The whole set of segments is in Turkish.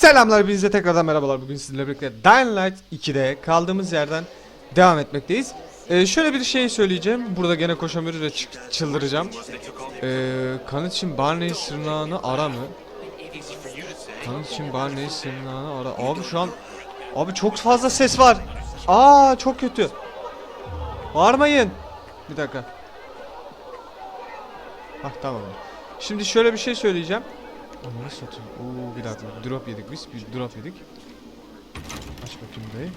Selamlar bize tekrardan merhabalar. Bugün sizinle birlikte Dying Light 2'de kaldığımız yerden devam etmekteyiz. Ee, şöyle bir şey söyleyeceğim. Burada gene koşamıyoruz ve çı- çıldıracağım. Ee, kanıt için Barney sırnağını ara mı? Kanıt için Barney sırnağını ara. Abi şu an... Abi çok fazla ses var. Aa çok kötü. Bağırmayın. Bir dakika. Hah tamam. Şimdi şöyle bir şey söyleyeceğim. Ananı satayım. Oo bir dakika. Drop yedik biz. Bir drop yedik. Aç bakayım dayı.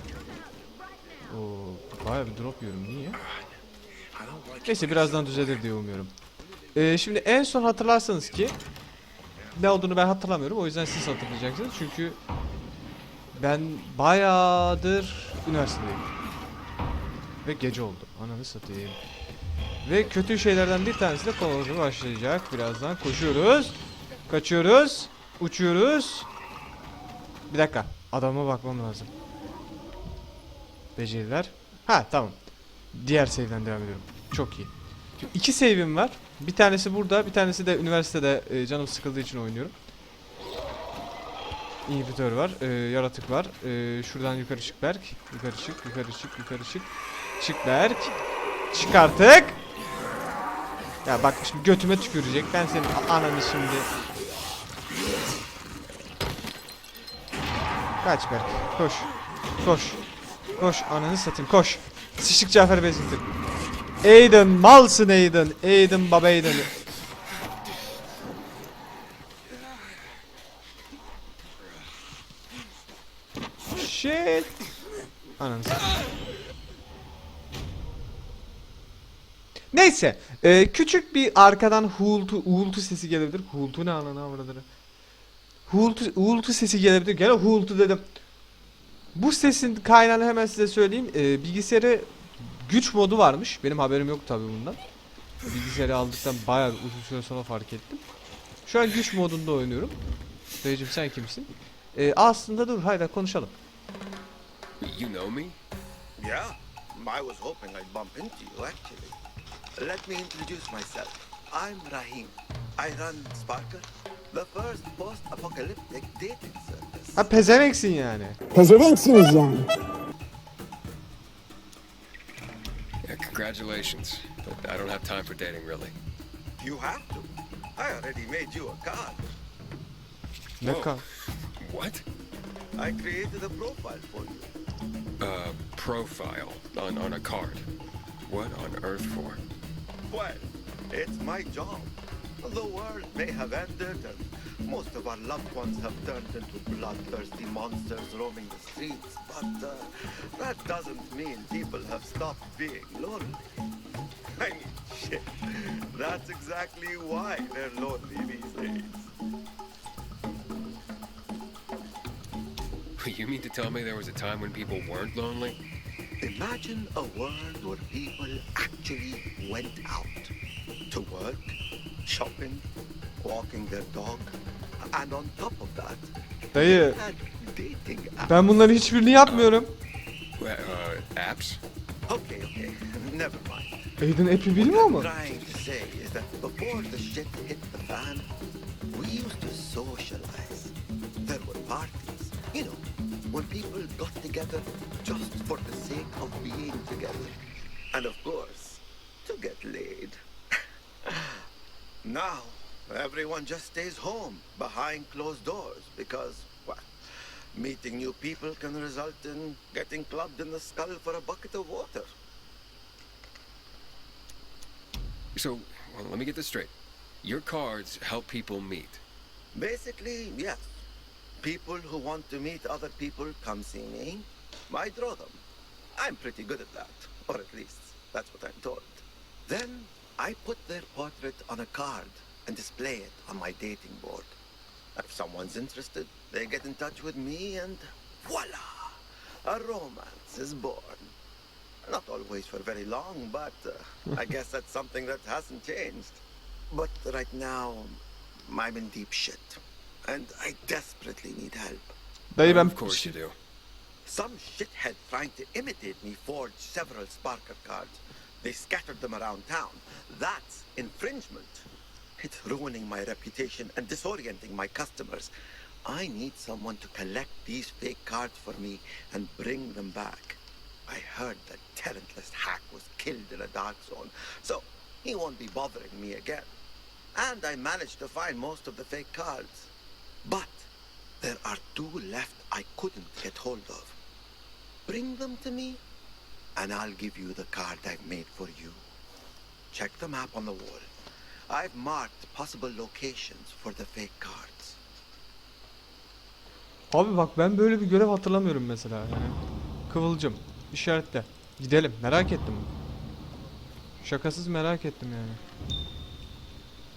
Oo bayağı bir drop yiyorum. Niye? Neyse birazdan düzelir diye umuyorum. Ee, şimdi en son hatırlarsanız ki ne olduğunu ben hatırlamıyorum. O yüzden siz hatırlayacaksınız. Çünkü ben bayağıdır üniversitedeyim. Ve gece oldu. Ananı satayım. Ve kötü şeylerden bir tanesi de kovalamaya başlayacak. Birazdan koşuyoruz. Kaçıyoruz. Uçuyoruz. Bir dakika. Adama bakmam lazım. Beceriler. Ha tamam. Diğer save'den devam ediyorum. Çok iyi. İki save'im var. Bir tanesi burada, bir tanesi de üniversitede e, canım sıkıldığı için oynuyorum. İnhibitör var, e, yaratık var. E, şuradan yukarı çık Berk. Yukarı çık, yukarı çık, yukarı çık. Çık Berk. Çık artık. Ya bak şimdi götüme tükürecek. Ben senin ananı şimdi. Kaç Berk. Koş. Koş. Koş ananı satayım koş. Sıçtık Cafer Bezgin'dir. Aiden malsın Aiden. Aiden baba Aiden. Shit. Ananı. Neyse, e, küçük bir arkadan huultu, uğultu sesi gelebilir. Huultu ne ananı avraları. Huultu, uğultu sesi gelebilir. Gene huultu dedim. Bu sesin kaynağını hemen size söyleyeyim. E, bilgisayarı güç modu varmış. Benim haberim yok tabii bundan. Bilgisayarı aldıktan bayağı uzun süre sonra fark ettim. Şu an güç modunda oynuyorum. Dayıcım sen kimsin? E, aslında dur haydi konuşalım. You know me? Yeah, I was hoping I'd bump into you actually. Let me introduce myself. I'm Rahim. I run Sparker, the first post-apocalyptic dating service. Ha pezemeksin yani. Pezevenksiniz yani. Yeah, congratulations. But I don't have time for dating, really. You have to. I already made you a card. Ne Whoa. ka? What? I created a profile for you. Uh, profile on, on a card. What on earth for? Well, it's my job. The world may have ended and most of our loved ones have turned into bloodthirsty monsters roaming the streets, but uh, that doesn't mean people have stopped being lonely. I mean, shit, that's exactly why they're lonely these days. You mean to tell me there was a time when people weren't lonely? Imagine a world where people actually went out to work, shopping, walking their dog, and on top of that, Dayı had dating apps. ben bunların hiçbirini yapmıyorum. Uh, uh, apps? Okay, okay, never mind. Aiden app'i bilmiyor mu? What I'm trying to say is that before the shit hit the fan, we used to socialize. There were parties, you know, when people got together just for the sake of being together. And of course, to get laid. Now, everyone just stays home behind closed doors because, well, meeting new people can result in getting clubbed in the skull for a bucket of water. So, well, let me get this straight. Your cards help people meet. Basically, yes. People who want to meet other people come see me. I draw them. I'm pretty good at that, or at least that's what I'm told. Then I put their portrait on a card and display it on my dating board. If someone's interested, they get in touch with me and voila! A romance is born. Not always for very long, but uh, I guess that's something that hasn't changed. But right now, I'm in deep shit. And I desperately need help. Dayı ben of course you do. Some shithead trying to imitate me forged several Sparker cards. They scattered them around town. That's infringement. It's ruining my reputation and disorienting my customers. I need someone to collect these fake cards for me and bring them back. I heard that talentless hack was killed in a dark zone, so he won't be bothering me again. And I managed to find most of the fake cards. But there are two left I couldn't get hold of. Bring them to me, and I'll give you the card I've made for you. Check the map on the wall. I've marked possible locations for the fake cards. Abi bak ben böyle bir görev hatırlamıyorum mesela yani. Kıvılcım işaretle. Gidelim merak ettim. Şakasız merak ettim yani.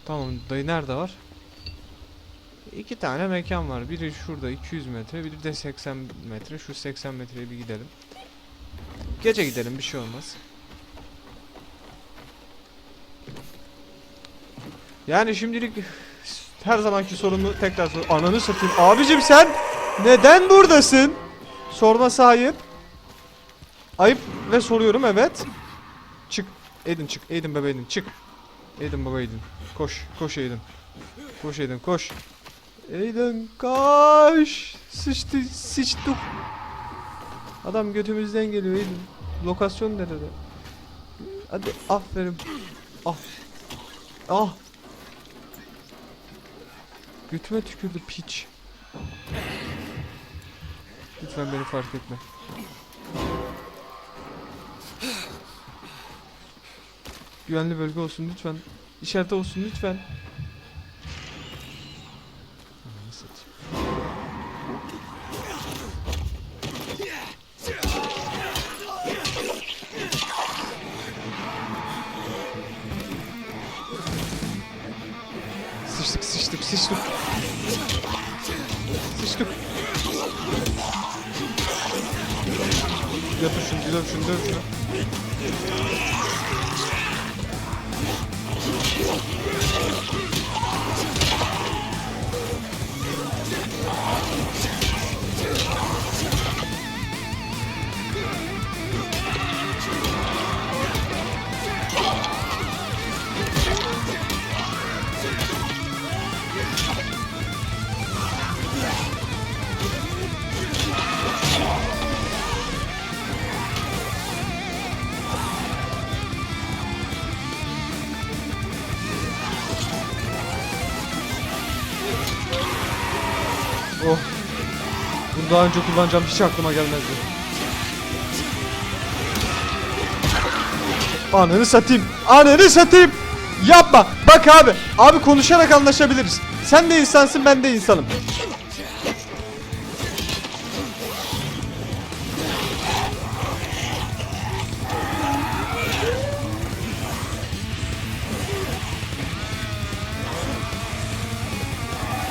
Tamam dayı nerede var? İki tane mekan var. Biri şurada 200 metre, biri de 80 metre. Şu 80 metreye bir gidelim. Gece gidelim bir şey olmaz. Yani şimdilik her zamanki sorumu tekrar sor. Ananı satayım. Abicim sen neden buradasın? Sorması ayıp. Ayıp ve soruyorum evet. Çık. Edin çık. Edin bebe Edin çık. Edin baba Edin. Koş. Koş Edin. Koş Edin koş. Edin koş. Sıçtı sıçtık. Adam götümüzden geliyor Edin. Lokasyon nerede? Hadi aferin. Ah. Ah. Götüme tükürdü piç. Lütfen beni fark etme. Güvenli bölge olsun lütfen. İşaret olsun lütfen. Daha önce kullanacağım hiç aklıma gelmezdi. Ananı satayım. Ananı satayım. Yapma. Bak abi. Abi konuşarak anlaşabiliriz. Sen de insansın ben de insanım.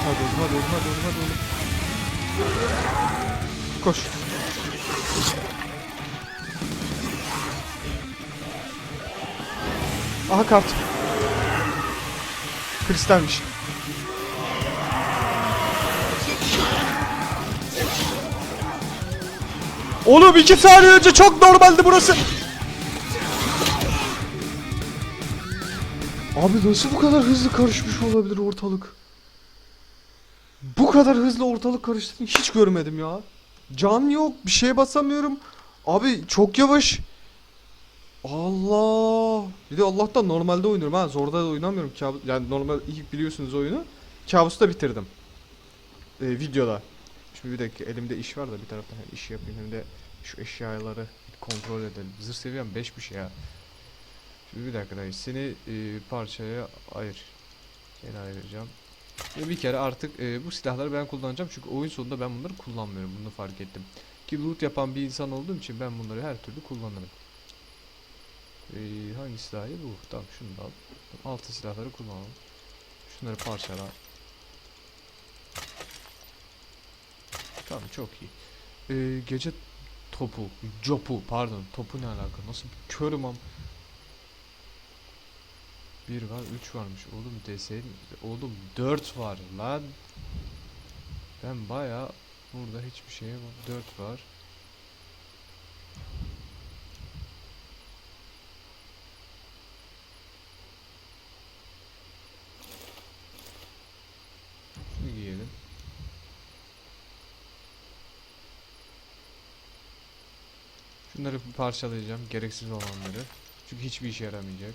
Hadi oğlum hadi oğlum hadi hadi. Koş. Aha kart. Kristalmiş. Oğlum iki saniye önce çok normaldi burası. Abi nasıl bu kadar hızlı karışmış olabilir ortalık? Kadar hızlı ortalık karıştığını hiç görmedim ya. Can yok, bir şeye basamıyorum. Abi çok yavaş. Allah. Bir de Allah'tan normalde oynuyorum ha. Zorda da oynamıyorum. Kabus, yani normal ilk biliyorsunuz oyunu. Kabusta bitirdim. Ee, videoda. Şimdi bir dakika elimde iş var da bir taraftan hem iş yapayım hem de şu eşyaları kontrol edelim. Zırh seviyem 5'miş ya. Şimdi bir dakika dayı seni e, parçaya ayır. Seni ayıracağım. Ve bir kere artık e, bu silahları ben kullanacağım çünkü oyun sonunda ben bunları kullanmıyorum bunu fark ettim. Ki loot yapan bir insan olduğum için ben bunları her türlü kullanırım. E, hangisi daha iyi? Bu. Tamam şunu da al. Altı silahları kullanalım. Şunları parçala. Tamam çok iyi. E, gece topu, copu pardon topu ne alaka? Nasıl körüm am. 1 var 3 varmış. Oğlum deseydin oğlum 4 var lan. Ben baya burada hiçbir şeye 4 var. Şunu giyelim. Şunları parçalayacağım gereksiz olanları. Çünkü hiçbir işe yaramayacak.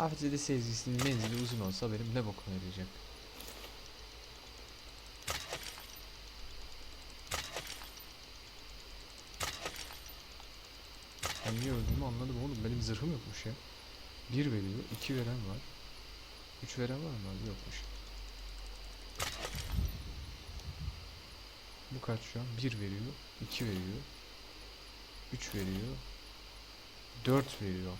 Hafizede sezgisinin menzili uzun olsa benim ne bokuma yarayacak. Ben niye öldüğümü anladım oğlum. Benim zırhım yokmuş ya. Bir veriyor, iki veren var. Üç veren var mı? Yokmuş. Bu kaç şu an? Bir veriyor, iki veriyor. Üç veriyor. Dört veriyor.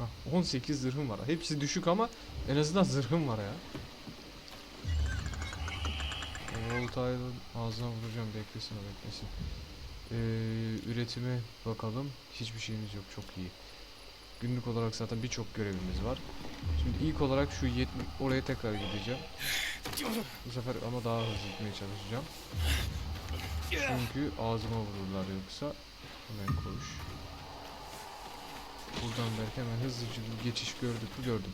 Hah, 18 zırhım var. Hepsi düşük ama en azından zırhım var ya. Oltayla ağzına vuracağım beklesin o beklesin. Ee, üretime bakalım. Hiçbir şeyimiz yok çok iyi. Günlük olarak zaten birçok görevimiz var. Şimdi ilk olarak şu 70 oraya tekrar gideceğim. Bu sefer ama daha hızlı gitmeye çalışacağım. Çünkü ağzıma vururlar yoksa. Hemen koş. Buradan belki hemen hızlıca bir geçiş gördük mü gördüm.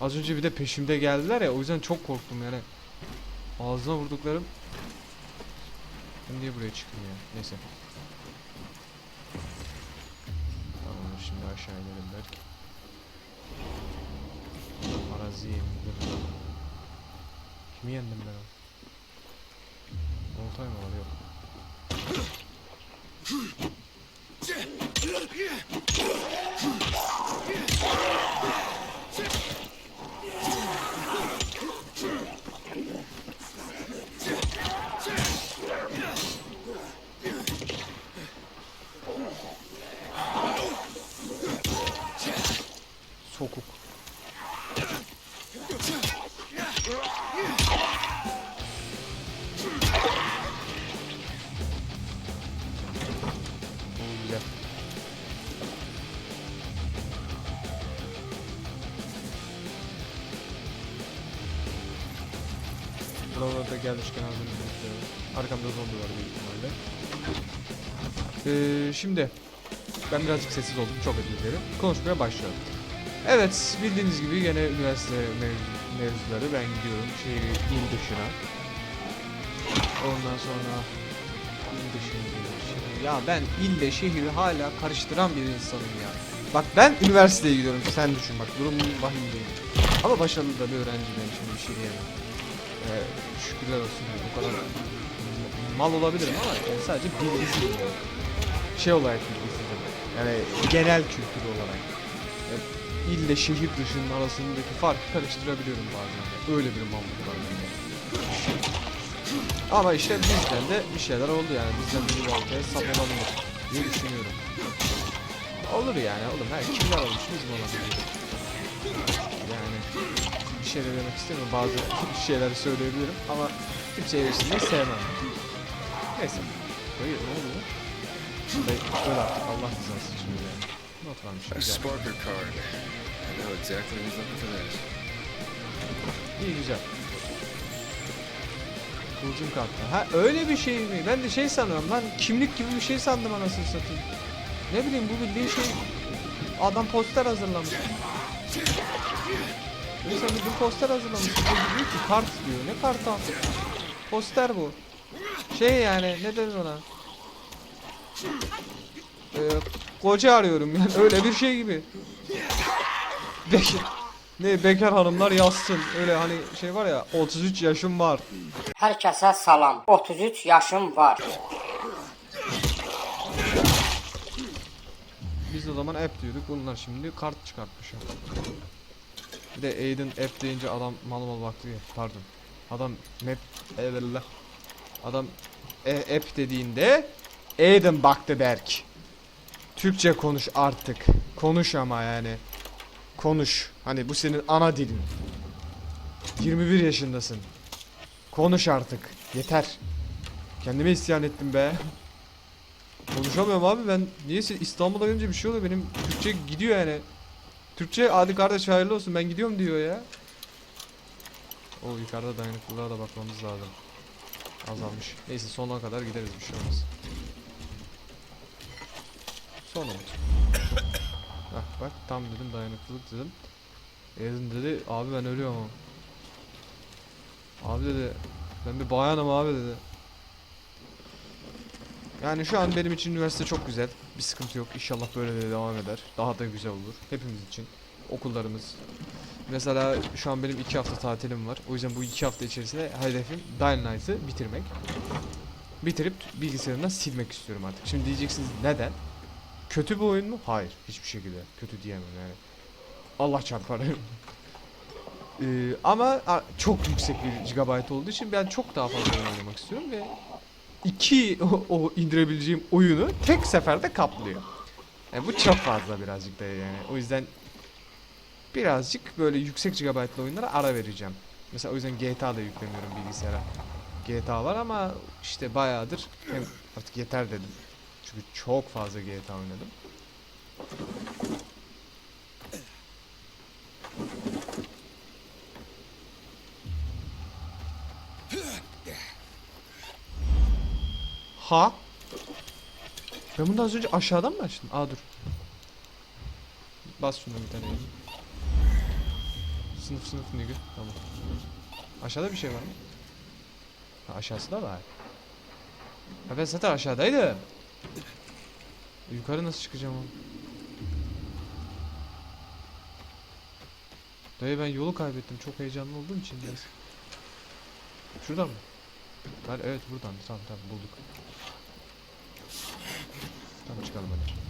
Az önce bir de peşimde geldiler ya o yüzden çok korktum yani. Ağzına vurduklarım. Ben niye buraya çıktım ya? Neyse. Tamam şimdi aşağı inelim belki. Araziye indim. Kimi yendim ben? Oltay mı var yok. Yeah. Ee, şimdi ben birazcık sessiz oldum. Çok özür dilerim. Konuşmaya başlıyorum. Evet, bildiğiniz gibi gene üniversite mevzu, mevzuları ben gidiyorum şehir il dışına. Ondan sonra il dışına. Ya ben ille şehri hala karıştıran bir insanım ya. Bak ben üniversiteye gidiyorum. Sen düşün bak durum vahim değil. Ama başarılı da bir öğrenci ben şimdi bir şey diyemem. Ee, şükürler olsun yani. o kadar mal olabilirim ama yani sadece bilgisizim yani. Şey olarak bilgisizim. Yani genel kültür olarak. Yani ille şehir dışının arasındaki farkı karıştırabiliyorum bazen. Öyle bir mamlık var bende. Ama işte bizden de bir şeyler oldu yani. Bizden de bir baltaya saplanabilir diye düşünüyorum. Olur yani oğlum. Her kimler olmuş bizim olabilir. Yani bir şey de demek istemiyorum. Bazı şeyleri söyleyebilirim ama kimseye eleştirmeyi sevmem. Neyse. Hayır ne? Böyle böyle artık Allah rızası için böyle. Not varmış. Sparker card. I know exactly who's looking for this. İyi güzel. Kılıcım kartı. Ha öyle bir şey mi? Ben de şey sanıyorum lan kimlik gibi bir şey sandım anasını satayım. Ne bileyim bu bildiğin şey adam poster hazırlamış. Neyse bir poster hazırlamış. Bu diyor ki kart diyor. Ne kartı abi? Poster bu. Şey yani ne denir ona? Ee, koca arıyorum yani öyle bir şey gibi. Bekar, ne bekar hanımlar yazsın. Öyle hani şey var ya 33 yaşım var. Herkese salam. 33 yaşım var. Biz o zaman app diyorduk. Bunlar şimdi kart çıkartmış. Bir de Aiden app deyince adam mal mal baktı ya. Pardon. Adam map eyvallah. Adam e, app dediğinde Aiden baktı Berk. Türkçe konuş artık. Konuş ama yani. Konuş. Hani bu senin ana dilin. 21 yaşındasın. Konuş artık. Yeter. Kendime isyan ettim be. Konuşamıyorum abi ben niyeyse İstanbul'a gelince bir şey oluyor benim Türkçe gidiyor yani. Türkçe hadi kardeş hayırlı olsun ben gidiyorum diyor ya. O yukarıda dayanıklılığa da bakmamız lazım. Azalmış. Neyse sonuna kadar gideriz bir şey olmaz. Son umut. Hah bak tam dedim dayanıklılık dedim. Edin dedi abi ben ölüyorum. Abi dedi ben bir bayanım abi dedi. Yani şu an benim için üniversite çok güzel. Bir sıkıntı yok. İnşallah böyle de devam eder. Daha da güzel olur. Hepimiz için. Okullarımız. Mesela şu an benim iki hafta tatilim var. O yüzden bu iki hafta içerisinde hedefim Dying Light'ı bitirmek. Bitirip bilgisayarımdan silmek istiyorum artık. Şimdi diyeceksiniz neden? Kötü bir oyun mu? Hayır. Hiçbir şekilde. Kötü diyemem yani. Allah çarpar. Ee, ama çok yüksek bir gigabyte olduğu için ben çok daha fazla oynamak istiyorum ve iki o, o indirebileceğim oyunu tek seferde kaplıyor. Yani bu çok fazla birazcık da yani. O yüzden birazcık böyle yüksek gigabyte'lı oyunlara ara vereceğim. Mesela o yüzden GTA da yüklemiyorum bilgisayara. GTA var ama işte bayağıdır hem artık yeter dedim. Çünkü çok fazla GTA oynadım. Ha? Ben bunu az önce aşağıdan mı açtım? Aa dur. Bas şuna bir tane. Sınıf sınıf nigga. Tamam. Aşağıda bir şey var mı? Ha, aşağısı da var. Ha ben zaten aşağıdaydım. Yukarı nasıl çıkacağım oğlum? Dayı ben yolu kaybettim. Çok heyecanlı olduğum için biraz. Şuradan mı? Hayır, evet buradan. Tamam tamam bulduk. Tamam çıkalım hadi.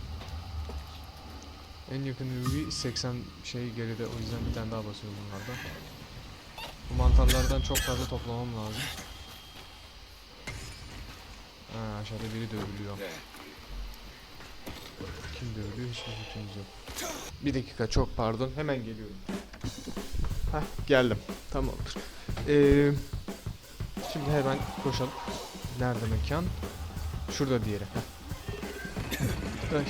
En yakın UV 80 şey geride o yüzden bir tane daha basıyorum bunlardan. Bu mantarlardan çok fazla toplamam lazım. Ha, aşağıda biri dövülüyor. Kim dövülüyor hiçbir fikrimiz yok. Bir dakika çok pardon hemen geliyorum. Heh geldim tamamdır. Ee, şimdi hemen koşalım. Nerede mekan? Şurada diğeri. Heh. Bak.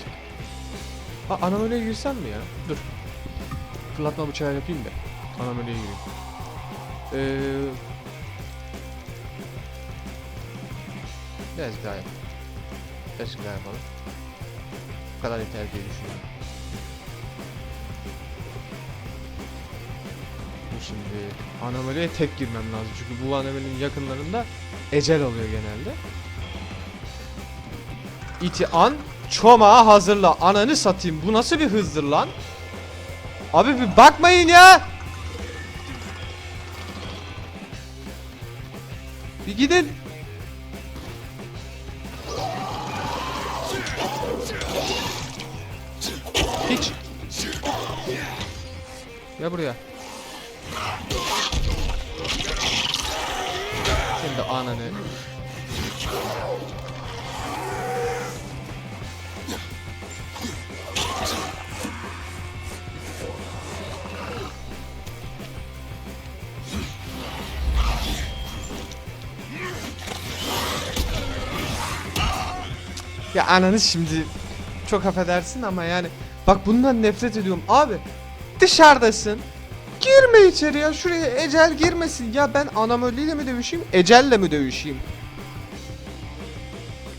Aa anomaliye girsem mi ya? Dur. Fırlatma bıçağı yapayım da. Anomaliye gireyim. Ee, birazcık daha yap. Birazcık daha yapalım. Bu kadar yeter diye düşünüyorum. Şimdi anomaliye tek girmem lazım. Çünkü bu anomalinin yakınlarında ecel oluyor genelde. İti an çomağı hazırla. Ananı satayım. Bu nasıl bir hızdır lan? Abi bir bakmayın ya. Bir gidin. Şimdi ananı. Ya ananı şimdi çok affedersin ama yani bak bundan nefret ediyorum abi. Dışarıdasın. Girme içeri ya şuraya ecel girmesin. Ya ben anamoliyle mi dövüşeyim ecelle mi dövüşeyim?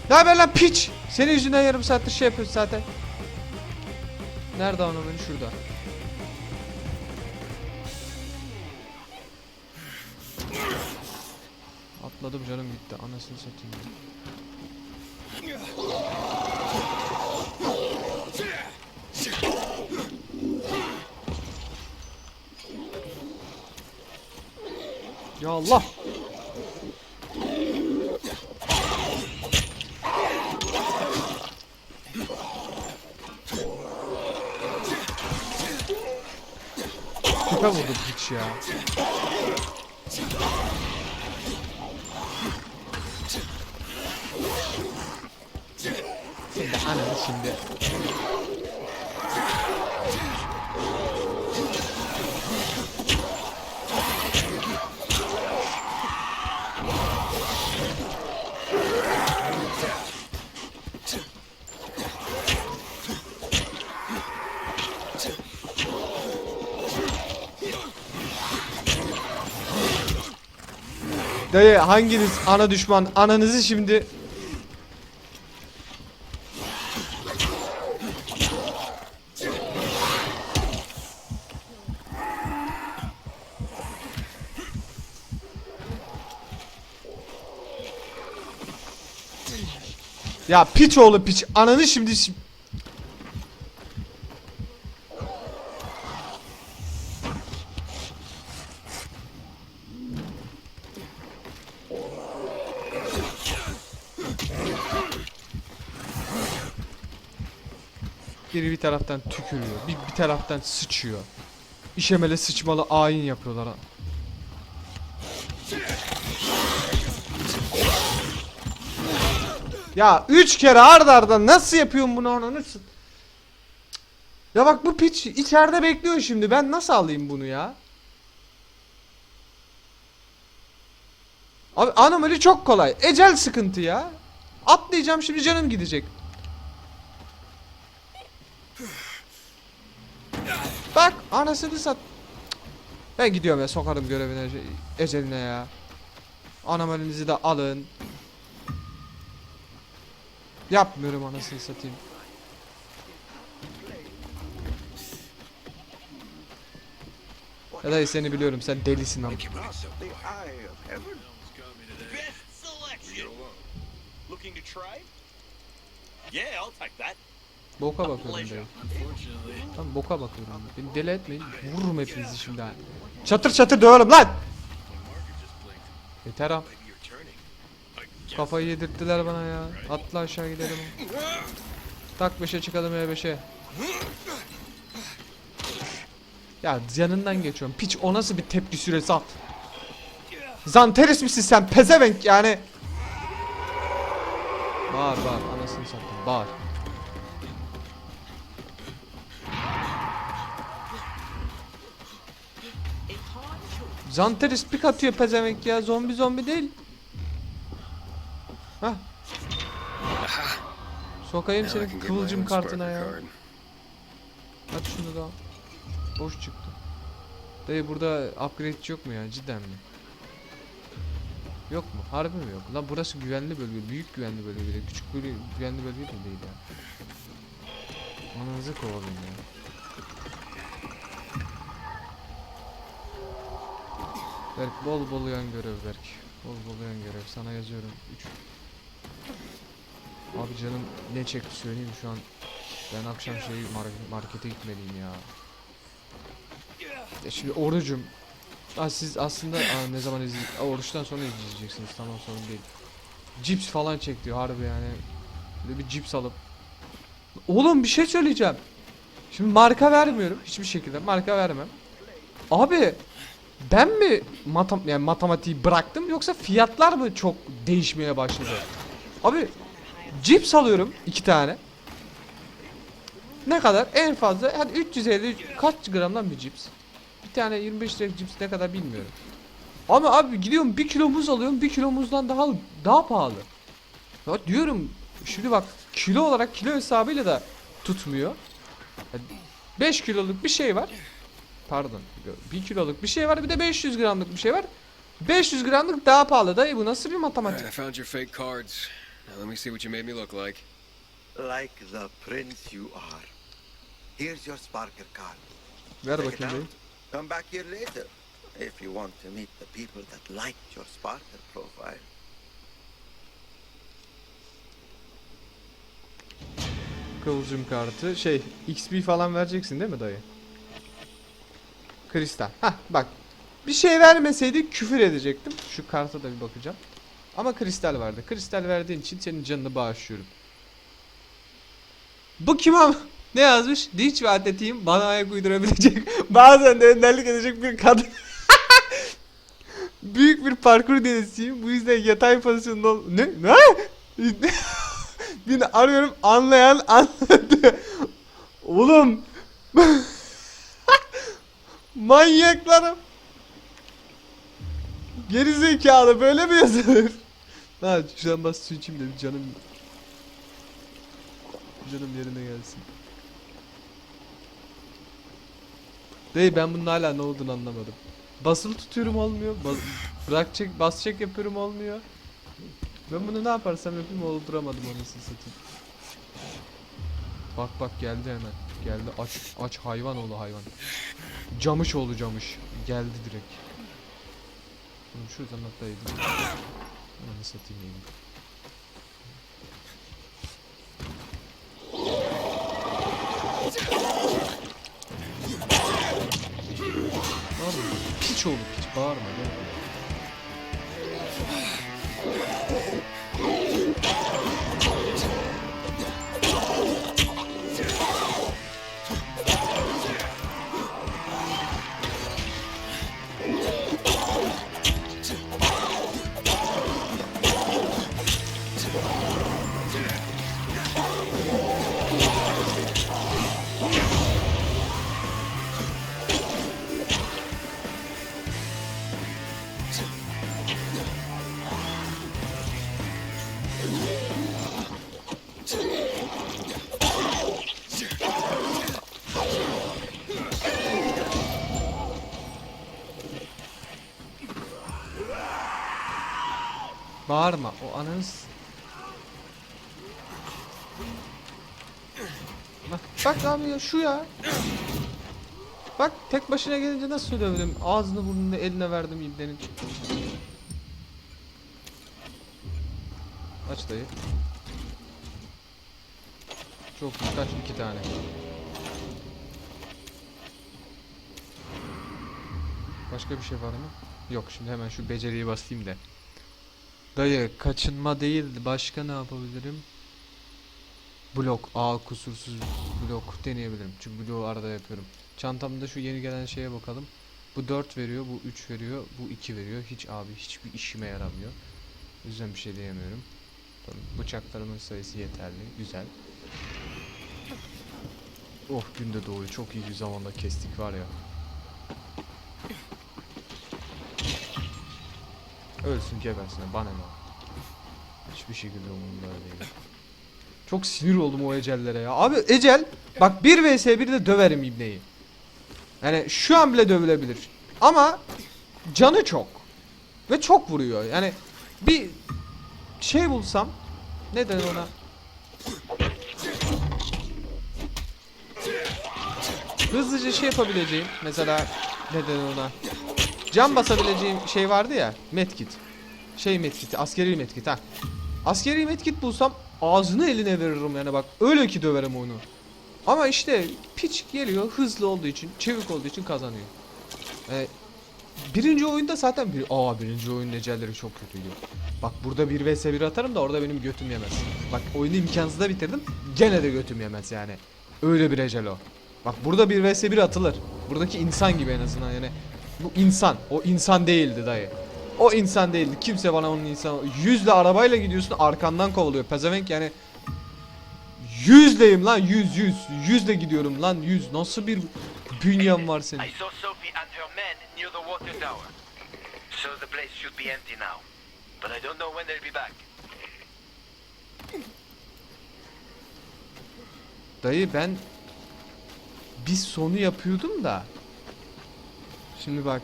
Ne haber lan piç? Senin yüzünden yarım saattir şey yapıyoruz zaten. Nerede anomali? Şurada. Atladım canım gitti. Anasını satayım. ya. Ya Allah. Küpe vurdu piç ya. Şimdi ananı şimdi. Dayı hanginiz ana düşman? Ananızı şimdi Ya piç oğlu piç. Ananı şimdi taraftan tükürüyor, bir, bir taraftan sıçıyor. İşemeli sıçmalı ayin yapıyorlar. ha. Ya üç kere arda arda nasıl yapıyorum bunu ananı Ya bak bu piç içeride bekliyor şimdi. Ben nasıl alayım bunu ya? Abi anomali çok kolay. Ecel sıkıntı ya. Atlayacağım şimdi canım gidecek. Bak anasını sat. Ben gidiyorum ya sokarım görevine eceline ya. Anomalinizi de alın. Yapmıyorum anasını satayım. Ya da seni biliyorum sen delisin ama. Yeah, I'll take that. Boka bakıyorum dayı. Tam boka bakıyorum. Beni deli etmeyin. Vururum hepinizi şimdi ha. Çatır çatır döverim lan. Yeter ha. Kafayı yedirttiler bana ya. Atla aşağı gidelim. Tak 5'e çıkalım E5'e. Ya yanından geçiyorum. Piç o nasıl bir tepki süresi at. Zanteris misin sen pezevenk yani. Bağır bağır anasını satayım bağır. Zanteris pik atıyor pezevenk ya zombi zombi değil. Hah. Sokayım senin kıvılcım kartına ya. Aç şunu da. Boş çıktı. Dayı burada upgrade yok mu ya cidden mi? Yok mu? Harbi mi yok? Lan burası güvenli bölge, büyük güvenli bölge değil. Küçük böyle güvenli bölge de değil ya. Ananızı kovalım ya. Berk bol bol yan görev Berk. Bol bol yan görev. Sana yazıyorum. 3 Abi canım ne çekti söyleyeyim şu an. Ben akşam şey mar- markete gitmeliyim ya. Ya şimdi orucum. Aa, siz aslında aa, ne zaman izley Aa, oruçtan sonra izleyeceksiniz tamam sorun değil. Cips falan çek diyor harbi yani. Böyle bir cips alıp. Oğlum bir şey söyleyeceğim. Şimdi marka vermiyorum hiçbir şekilde marka vermem. Abi ben mi matem yani matematiği bıraktım yoksa fiyatlar mı çok değişmeye başladı? Abi cips alıyorum iki tane. Ne kadar? En fazla hadi 350 kaç gramdan bir cips? Bir tane 25 lira cips ne kadar bilmiyorum. Ama abi gidiyorum bir kilo muz alıyorum bir kilo muzdan daha daha pahalı. Ya diyorum şimdi bak kilo olarak kilo hesabıyla da tutmuyor. 5 kiloluk bir şey var. Pardon. 1 kiloluk bir şey var bir de 500 gramlık bir şey var. 500 gramlık daha pahalı dayı bu nasıl bir matematik? I found your fake cards. Now let me see what you made me look like. Like the prince you are. Here's your Sparker card. Ver Take bakayım dayı. Come back here later if you want to meet the people that liked your Sparker profile. Kıvılcım kartı. Şey XP falan vereceksin değil mi dayı? Kristal. Hah bak. Bir şey vermeseydi küfür edecektim. Şu karta da bir bakacağım. Ama kristal vardı. Kristal verdiğin için senin canını bağışlıyorum. Bu kim ama? Ne yazmış? Dinç ve atletiyim bana ayak uydurabilecek. Bazen de önderlik edecek bir kadın. Büyük bir parkur denesiyim. Bu yüzden yatay pozisyonda ol... Ne? Ne? Birini arıyorum anlayan anladı. Oğlum. Manyaklarım. Geri zekalı böyle mi yazılır? Ha şu an bas su içeyim de canım canım yerine gelsin. Değil ben bunun hala ne olduğunu anlamadım. Basılı tutuyorum olmuyor. Bas bırak çek, bas çek yapıyorum olmuyor. Ben bunu ne yaparsam yapayım olduramadım anasını satayım. Bak bak geldi hemen. Geldi aç aç hayvan oğlu hayvan. Camış oğlu camış. Geldi direkt. Bunu şuradan atlayaydım. Ananı satayım yedim. Abi piç oğlu piç bağırma gel buraya. Bağırma o ananı s- Bak, bak abi ya şu ya. Bak tek başına gelince nasıl dövdüm? Ağzını burnunu eline verdim ibnenin. Aç dayı. Çok kaç iki tane. Başka bir şey var mı? Yok şimdi hemen şu beceriyi basayım da. Dayı kaçınma değil başka ne yapabilirim? Blok A kusursuz blok deneyebilirim. Çünkü bloğu arada yapıyorum. Çantamda şu yeni gelen şeye bakalım. Bu 4 veriyor, bu 3 veriyor, bu 2 veriyor. Hiç abi hiçbir işime yaramıyor. O bir şey diyemiyorum. Tamam, bıçaklarımın sayısı yeterli. Güzel. Oh günde doğuyor. Çok iyi bir zamanda kestik var ya. Ölsün gebersin bana ne? Hiçbir şekilde umurumda değil. Çok sinir oldum o ecellere ya. Abi ecel bak 1 vs 1 de döverim ibneyi. Yani şu an bile dövülebilir. Ama canı çok. Ve çok vuruyor. Yani bir şey bulsam ne denir ona? Hızlıca şey yapabileceğim. Mesela ne denir ona? Can basabileceğim şey vardı ya. Medkit. Şey medkiti. Askeri medkit ha. Askeri medkit bulsam ağzını eline veririm yani bak. Öyle ki döverim onu. Ama işte piç geliyor hızlı olduğu için, çevik olduğu için kazanıyor. Ee, birinci oyunda zaten bir aa birinci oyun ecelleri çok kötüydü. Bak burada 1 vs 1 atarım da orada benim götüm yemez. Bak oyunu imkansızda bitirdim. Gene de götüm yemez yani. Öyle bir ecel o. Bak burada 1 vs 1 atılır. Buradaki insan gibi en azından yani. Bu insan. O insan değildi dayı. O insan değildi. Kimse bana onun insan... Yüzle arabayla gidiyorsun arkandan kovalıyor. Pezevenk yani... Yüzleyim lan yüz yüz. Yüzle gidiyorum lan yüz. Nasıl bir bünyem var senin? I saw Sophie and her men near the water tower. So the place should be empty now. But I don't know when they'll be back. Dayı ben bir sonu yapıyordum da. Şimdi bak.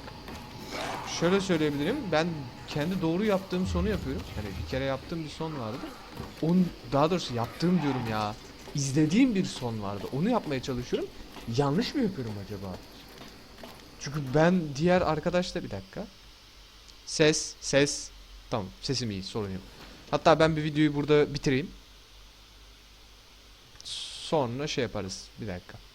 Şöyle söyleyebilirim. Ben kendi doğru yaptığım sonu yapıyorum. Yani bir kere yaptığım bir son vardı. Onun daha doğrusu yaptığım diyorum ya. İzlediğim bir son vardı. Onu yapmaya çalışıyorum. Yanlış mı yapıyorum acaba? Çünkü ben diğer arkadaşla bir dakika. Ses, ses. Tamam, sesim iyi, sorun yok. Hatta ben bir videoyu burada bitireyim. Sonra şey yaparız. Bir dakika.